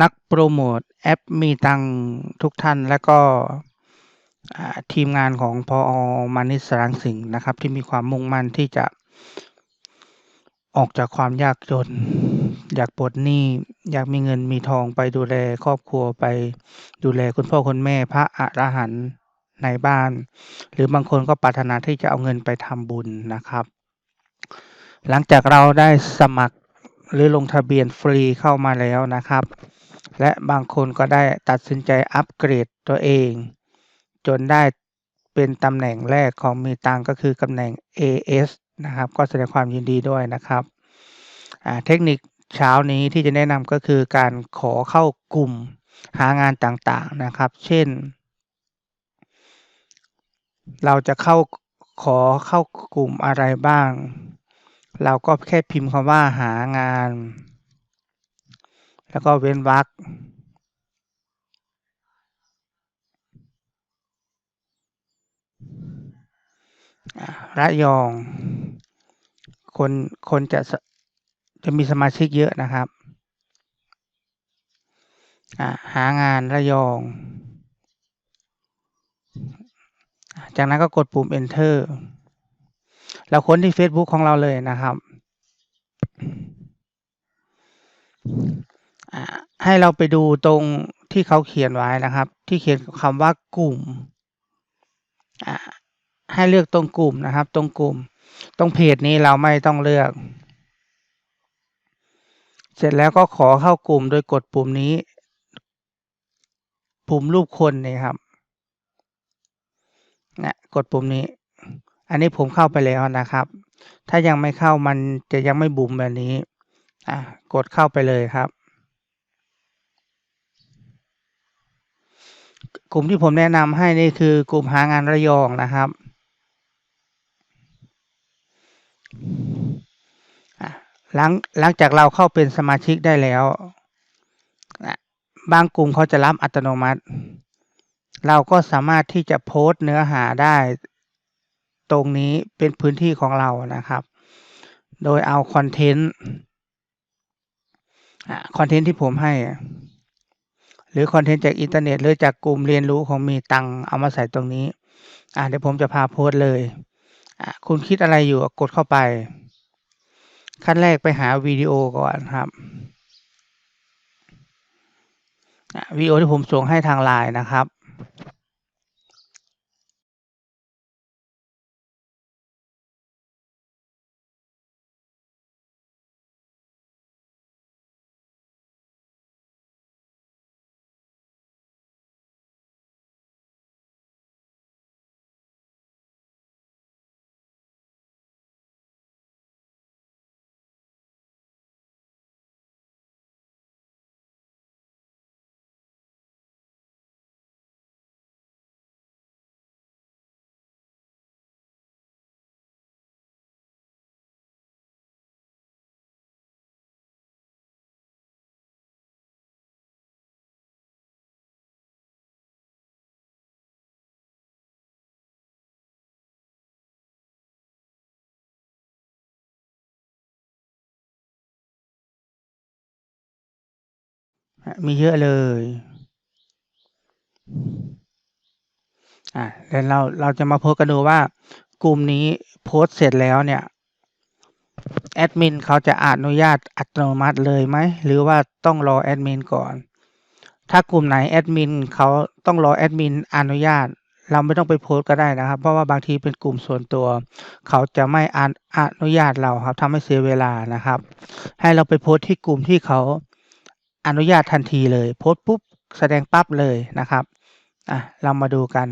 นักโปรโมทแอปมีตังทุกท่านและก็ทีมงานของพอมานิสสรังสิงห์นะครับ ที่มีความมุ่งมั่นที่จะออกจากความยากจน อยากปลดหนี้อยากมีเงินมีทองไปดูแลครอบครัวไปดูแลคุณพ่อคุณแม่พระอรหันต์ในบ้าน หรือบางคนก็ปรารถนาที่จะเอาเงินไปทำบุญนะครับ หลังจากเราได้สมัครหรือลงทะเบียนฟรีเข้ามาแล้วนะครับ และบางคนก็ได้ตัดสินใจอัปเกรดตัวเอง จนได้เป็นตำแหน่งแรกของมีตังก็คือตำแหน่ง AS นะครับ ก็แสดงความยินดีด้วยนะครับ เทคนิคเช้านี้ที่จะแนะนำก็คือการขอเข้ากลุ่มหางานต่างๆนะครับ เช่น เราจะเข้าขอเข้ากลุ่มอะไรบ้าง เราก็แค่พิมพ์คำว่าหางาน แล้วก็เว้นวรรคระยอง คนคนจะจะมีสมาชิกเยอะนะครับหางานระยอง จากนั้นก็กดปุ่ม enter เราค้นที่ Facebook ของเราเลยนะครับ ให้เราไปดูตรงที่เขาเขียนไว้นะครับ ที่เขียนคำว่ากลุ่ม ให้เลือกตรงกลุ่มนะครับ ตรงกลุ่ม ตรงเพจนี้เราไม่ต้องเลือก เสร็จแล้วก็ขอเข้ากลุ่มโดยกดปุ่มนี้ ปุ่มรูปคนนี่ครับนะกดปุ่มนี้ อันนี้ผมเข้าไปแล้วนะครับ ถ้ายังไม่เข้ามันจะยังไม่บุ่มแบบนี้ อะ กดเข้าไปเลยครับ กลุ่มที่ผมแนะนำให้นี่คือกลุ่มหางานระยองนะครับหลังหลังจากเราเข้าเป็นสมาชิกได้แล้ว บางกลุ่มเขาจะรับอัตโนมัติ เราก็สามารถที่จะโพสต์เนื้อหาได้ ตรงนี้เป็นพื้นที่ของเรานะครับ โดยเอาคอนเทนต์คอนเทนต์ที่ผมให้ รือคอนเทนต์จากอินเทอร์เน็ตหรือจากกลุ่มเรียนรู้ของมีตังเอามาใส่ตรงนี้ อ่าเดี๋ยวผมจะพาโพสเลยอ่าคุณคิดอะไรอยู่กดเข้าไป ขั้นแรกไปหาวิดีโอก่อนครับวิดีโอที่ผมส่งให้ทางไลน์นะครับ มีเยอะเลย อ่าแล้วเราเราจะมาโพสกันดูว่า กลุ่มนี้โพสเสร็จแล้วเนี่ยแอดมินเขาจะอนุญาตอัตโนมัติเลยไหม หรือว่าต้องรอแอดมินก่อน ถ้ากลุ่มไหนแอดมินเขาต้องรอแอดมินอนุญาต เราไม่ต้องไปโพสก็ได้นะครับ เพราะว่าบางทีเป็นกลุ่มส่วนตัว เขาจะไม่ออนุญาตเราครับทำให้เสียเวลานะครับ ให้เราไปโพสที่กลุ่มที่เขา อนุญาตทันทีเลย โพสต์ปุ๊บแสดงปั๊บเลยนะครับอะเรามาดูกัน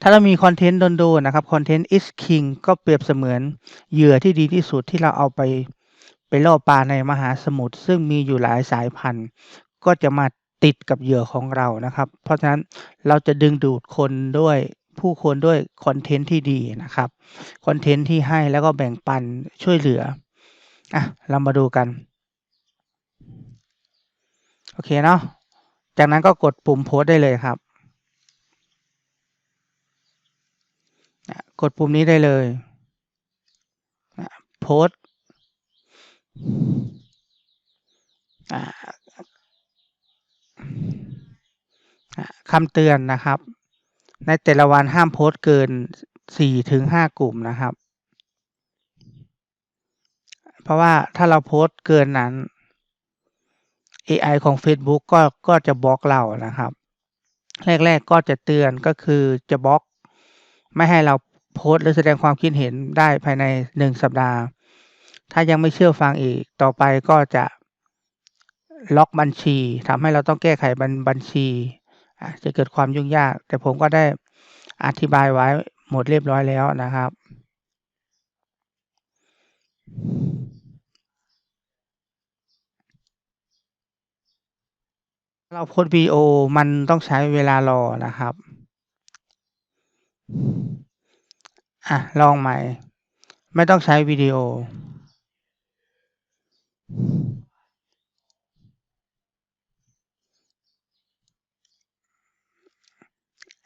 ถ้าเรามีคอนเทนต์โดนๆนะครับคอนเทนต์ is king ก็เปรียบเสมือนเหยื่อที่ดีที่สุดที่เราเอาไปไปล่อปลาในมหาสมุทรซึ่งมีอยู่หลายสายพันธุ์ ก็จะมาติดกับเหยื่อของเรานะครับ เพราะฉะนั้นเราจะดึงดูดคนด้วยผู้คนด้วยคอนเทนต์ที่ดีนะครับคอนเทนต์ที่ให้แล้วก็แบ่งปันช่วยเหลืออะเรามาดูกัน โอเคเนาะจากนั้นก็กดปุ่มโพสได้เลยครับ กดปุ่มนี้ได้เลยโพสคำเตือนนะครับ ในแต่ละวันห้ามโพสเกิน4-5กลุ่มนะครับ เพราะว่าถ้าเราโพสเกินนั้น เอไอของเฟซบุ๊กก็ก็จะบล็อกเรานะครับ แรก ๆก็จะเตือนก็คือจะบล็อก ไม่ให้เราโพสต์หรือแสดงความคิดเห็นได้ภายใน 1 สัปดาห์ ถ้ายังไม่เชื่อฟังอีก ต่อไปก็จะล็อกบัญชีทำให้เราต้องแก้ไขบัญบัญชีจะเกิดความยุ่งยาก แต่ผมก็ได้อธิบายไว้หมดเรียบร้อยแล้วนะครับ เราโพสต์วีโอมันต้องใช้เวลารอนะครับ อะ ลองใหม่ ไม่ต้องใช้วิดีโอ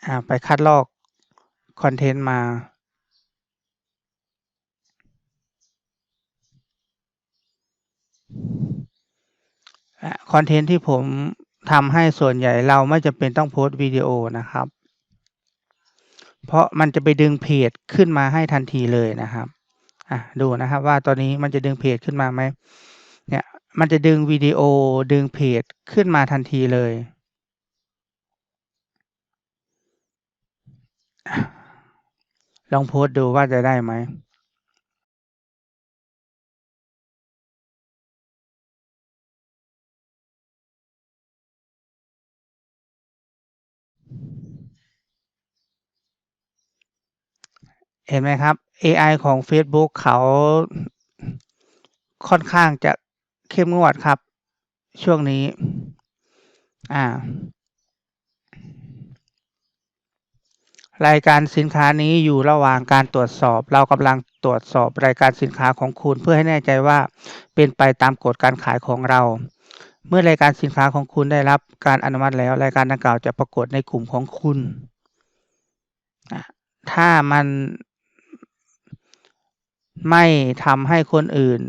อ่าไปคัดลอกคอนเทนต์มาอาคอนเทนต์ที่ผม ทำให้ส่วนใหญ่เราไม่จำเป็นต้องโพสต์วิดีโอนะครับ เพราะมันจะไปดึงเพจขึ้นมาให้ทันทีเลยนะครับอะดูนะครับว่าตอนนี้มันจะดึงเพจขึ้นมาไหมเนี่ยมันจะดึงวิดีโอดึงเพจขึ้นมาทันทีเลยลองโพสต์ดูว่าจะได้ไหม? เห็นไหมครับเอไอของเฟซบุ๊กเขาค่อนข้างจะเข้มงวดครับ ช่วงนี้อารายการสินค้านี้อยู่ระหว่างการตรวจสอบ เรากำลังตรวจสอบรายการสินค้าของคุณเพื่อให้แน่ใจว่าเป็นไปตามกฎการขายของเรา เมื่อรายการสินค้าของคุณได้รับการอนุมัติแล้ว รายการดังกล่าวจะปรากฏในกลุ่มของคุณ ถ้ามัน ไม่ทำให้คนอื่น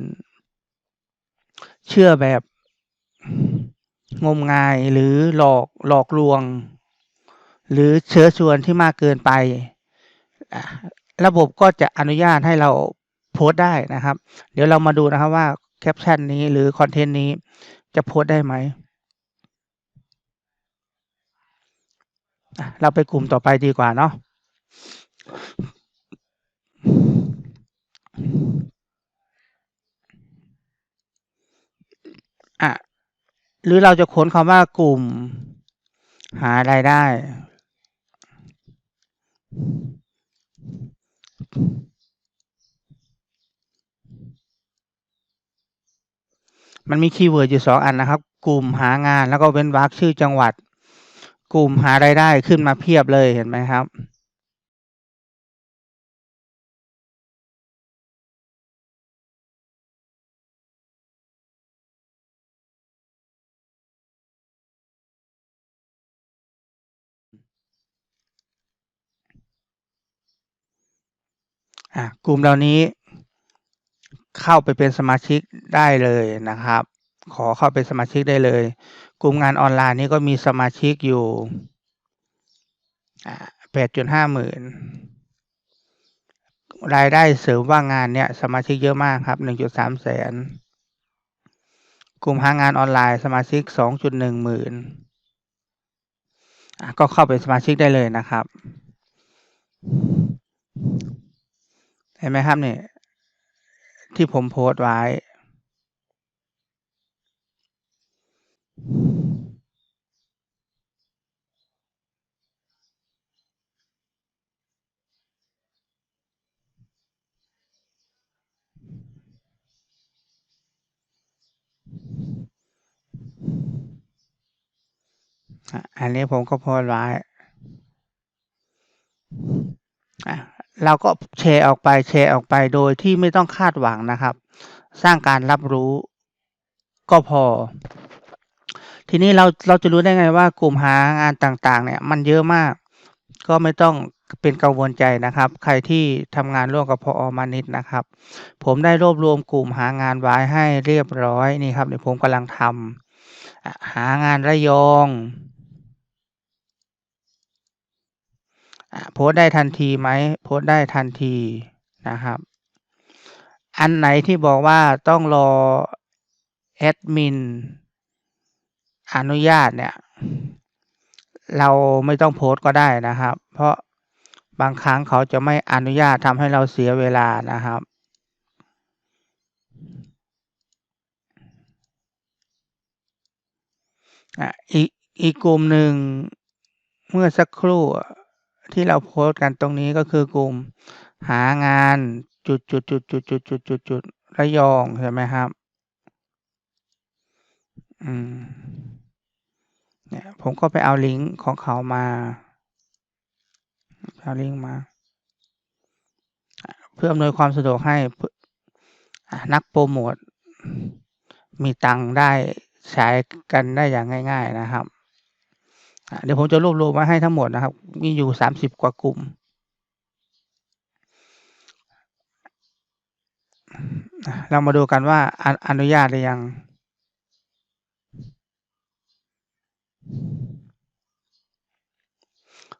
เชื่อแบบงมงายหรือหลอกหลอกลวง หรือเชื้อชวนที่มากเกินไป ระบบก็จะอนุญาตให้เราโพสต์ได้นะครับ เดี๋ยวเรามาดูนะครับว่าแคปชั่นนี้หรือคอนเทนต์นี้จะโพสต์ได้ไหม?เราไปกลุ่มต่อไปดีกว่าเนาะ อะหรือเราจะค้นคำว่ากลุ่ม หารายได้ มันมีคีย์เวิร์ดอยู่2อันนะครับ กลุ่มหางานแล้วก็เว้นวรรคชื่อจังหวัด กลุ่มหารายได้ขึ้นมาเพียบเลยเห็นไหมครับ? อากลุ่มเหล่านี้ เข้าไปเป็นสมาชิกได้เลยนะครับ ขอเข้าเป็นสมาชิกได้เลย กลุ่มงานออนไลน์นี้ก็มีสมาชิกอยู่อ่า8.5หมื่นรายได้เสริมว่างงานเนี่ยสมาชิกเยอะมากครับ1.3แสนกลุ่มหางานออนไลน์สมาชิก2.1หมื่นก็เข้าเป็นสมาชิกได้เลยนะครับ เห็นไหมครับเนี่ยที่ผมโพสต์ไว้ อันนี้ผมก็โพสต์ไว้อา เราก็แชร์ออกไปแชร์ออกไปโดยที่ไม่ต้องคาดหวังนะครับ สร้างการรับรู้ก็พอ ทีนี้เราเราจะรู้ได้ไงว่ากลุ่มหางานต่างๆ เนี่ย มันเยอะมาก ก็ไม่ต้องเป็นกังวลใจนะครับ ใครที่ทำงานร่วมกับพออมานิดนะครับ ผมได้รวบรวมกลุ่มหางานไว้ให้เรียบร้อยนี่ครับเดี๋ยวผมกำลังทำอะหางานระยองอะ โพสต์ได้ทันทีไหมโพสต์ได้ทันทีนะครับ อันไหนที่บอกว่าต้องรอแอดมินอนุญาตเนี่ย เราไม่ต้องโพสต์ก็ได้นะครับ เพราะบางครั้งเขาจะไม่อนุญาตทำให้เราเสียเวลานะครับอีกอีกกลุ่มหนึ่งเมื่อสักครู่ ที่เราโพสต์กันตรงนี้ก็คือกลุ่ม หางานจุดจุดจุดจุดจุดจุดจุดจุดระยองใช่ไหมครับอืมเนี่ยผมก็ไปเอาลิงก์ของเขามาเอาลิงก์มา เพื่ออำนวยความสะดวกให้นักโปรโมทมีตังค์ได้ใช้กันได้อย่างง่าย ๆนะครับ เดี๋ยวผมจะรวบรวมมาให้ทั้งหมดนะครับ มีอยู่สามสิบกว่ากลุ่มเรามาดูกันว่าอนุญาตหรือยัง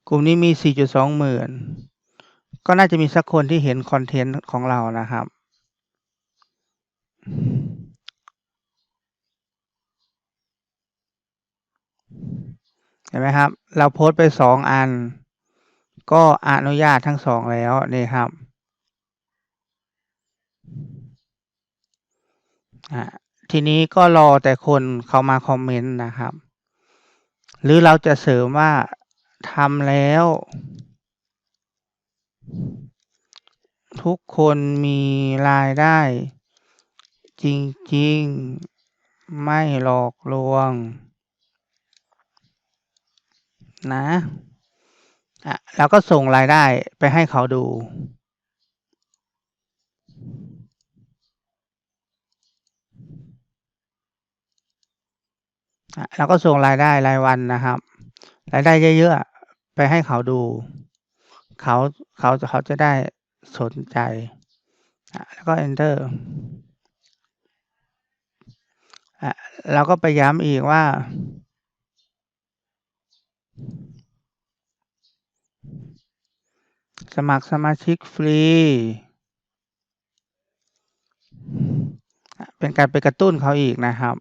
กลุ่มนี้มี 4.2 หมื่น ก็น่าจะมีสักคนที่เห็นคอนเทนต์ของเรานะครับ เห็นไหมครับ เราโพสต์ไปสองอัน ก็อนุญาตทั้งสองแล้วนี่ครับทีนี้ก็รอแต่คนเข้ามาคอมเมนต์นะครับ หรือเราจะเสริมว่าทำแล้ว ทุกคนมีรายได้ จริง ๆ ไม่หลอกลวง นะอะแล้วก็ส่งรายได้ไปให้เขาดูเราก็ส่งรายได้รายวันนะครับ รายได้เยอะๆ ไปให้เขาดู เขาเขาเขาจะได้สนใจ แล้วก็ enter เราก็ไปย้ำอีกว่า สมัครสมาชิกฟรี เป็นการไปกระตุ้นเขาอีกนะครับ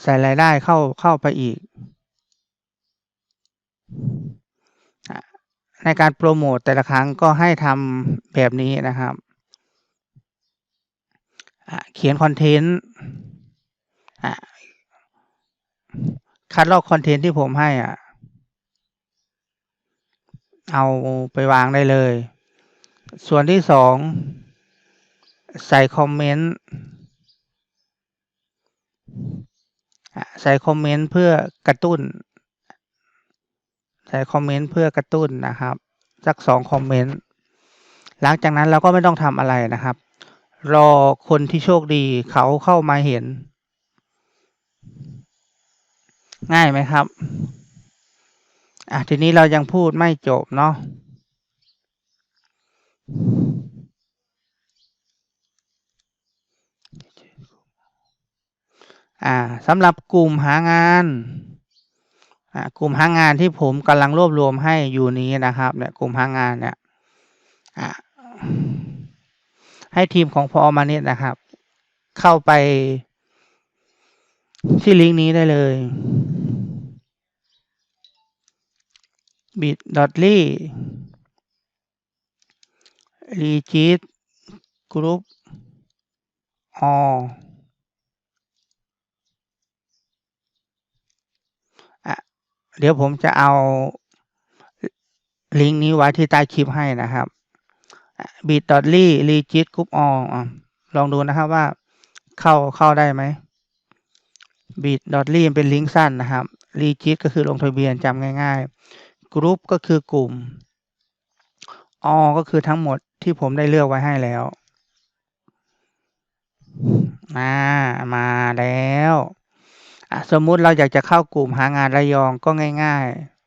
ใส่รายได้เข้าเข้าไปอีก ในการโปรโมตแต่ละครั้งก็ให้ทำแบบนี้นะครับ เขียนคอนเทนต์ คัดลอกคอนเทนต์ที่ผมให้อะ เอาไปวางได้เลย ส่วนที่สอง ใส่คอมเมนต์ใส่คอมเมนต์เพื่อกระตุ้น ใส่คอมเมนต์เพื่อกระตุ้นนะครับ สักสองคอมเมนต์ หลังจากนั้นเราก็ไม่ต้องทำอะไรนะครับ รอคนที่โชคดีเขาเข้ามาเห็น ง่ายไหมครับ อะทีนี้เรายังพูดไม่จบเนาะอ่าสำหรับกลุ่มหางานอ่ากลุ่มหางานที่ผมกำลังรวบรวมให้อยู่นี้นะครับเนี่ยกลุ่มหางานเนี่ยอ่าให้ทีมของพอมานิดนะครับ เข้าไปที่ลิงก์นี้ได้เลย bit.ly legit group all เดี๋ยวผมจะเอาลิงก์นี้ไว้ที่ใต้คลิปให้นะครับ bit.ly legit group all ลองดูนะครับว่าเข้าเข้าได้ไหม bit.ly เป็นลิงก์สั้นนะครับ legit ก็คือลงทะเบียนจำง่าย ๆ group ก็คือกลุ่ม all ก็คือทั้งหมดที่ผมได้เลือกไว้ให้แล้วมามาแล้วสมมุติเราอยากจะเข้ากลุ่มหางานระยองก็ง่าย ๆ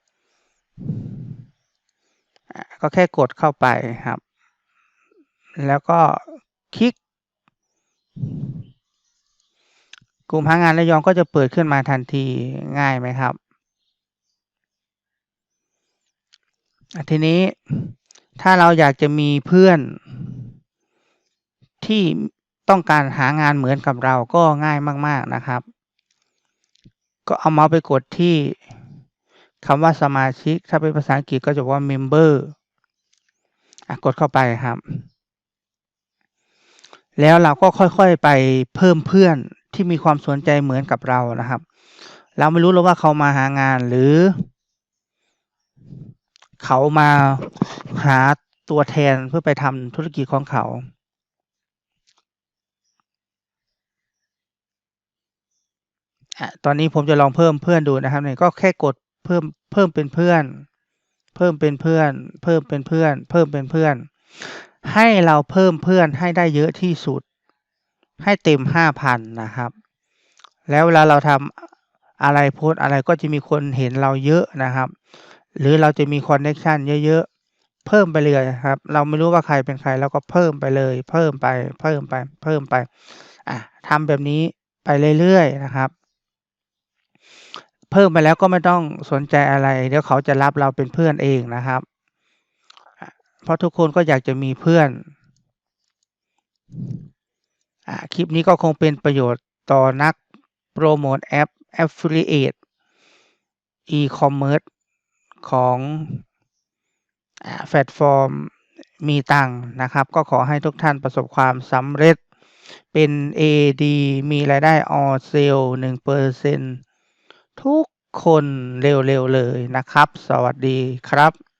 ก็แค่กดเข้าไปครับ แล้วก็คลิก กลุ่มหางานระยองก็จะเปิดขึ้นมาทันทีง่ายไหมครับอะ ทีนี้ถ้าเราอยากจะมีเพื่อนที่ต้องการหางานเหมือนกับเราก็ง่ายมาก ๆนะครับ ก็เอาเมาส์ไปกดที่คำว่าสมาชิก ถ้าเป็นภาษาอังกฤษก็จะว่า member กดเข้าไปครับ แล้วเราก็ค่อยๆไปเพิ่มเพื่อนที่มีความสนใจเหมือนกับเรานะครับ เราไม่รู้หรอกว่าเขามาหางานหรือ เขามาหาตัวแทนเพื่อไปทำธุรกิจของเขาตอนนี้ผมจะลองเพิ่มเพื่อนดูนะครับเนี่ยก็แค่กดเพิ่มเพิ่มเป็นเพื่อน เพิ่มเป็นเพื่อน เพิ่มเป็นเพื่อน เพิ่มเป็นเพื่อน ให้เราเพิ่มเพื่อนให้ได้เยอะที่สุด ให้เต็มห้าพันนะครับ แล้วเวลาเราทำอะไรโพสอะไรก็จะมีคนเห็นเราเยอะนะครับ หรือเราจะมีคอนเนคชันเยอะๆ เพิ่มไปเลยครับ เราไม่รู้ว่าใครเป็นใครเราก็เพิ่มไปเลย เพิ่มไป เพิ่มไป เพิ่มไป อะทำแบบนี้ไปเรื่อยๆนะครับ เพิ่มไปแล้วก็ไม่ต้องสนใจอะไร เดี๋ยวเขาจะรับเราเป็นเพื่อนเองนะครับ เพราะทุกคนก็อยากจะมีเพื่อนอะคลิปนี้ก็คงเป็นประโยชน์ต่อนักโปรโมทแอป Affiliate e-commerce ของแพลตฟอร์มมีตังนะครับ ก็ขอให้ทุกท่านประสบความสำเร็จเป็น AD มีรายได้ออเซลหนึ่งเปอร์เซ็นทุกคนเร็วๆเลยนะครับ สวัสดีครับ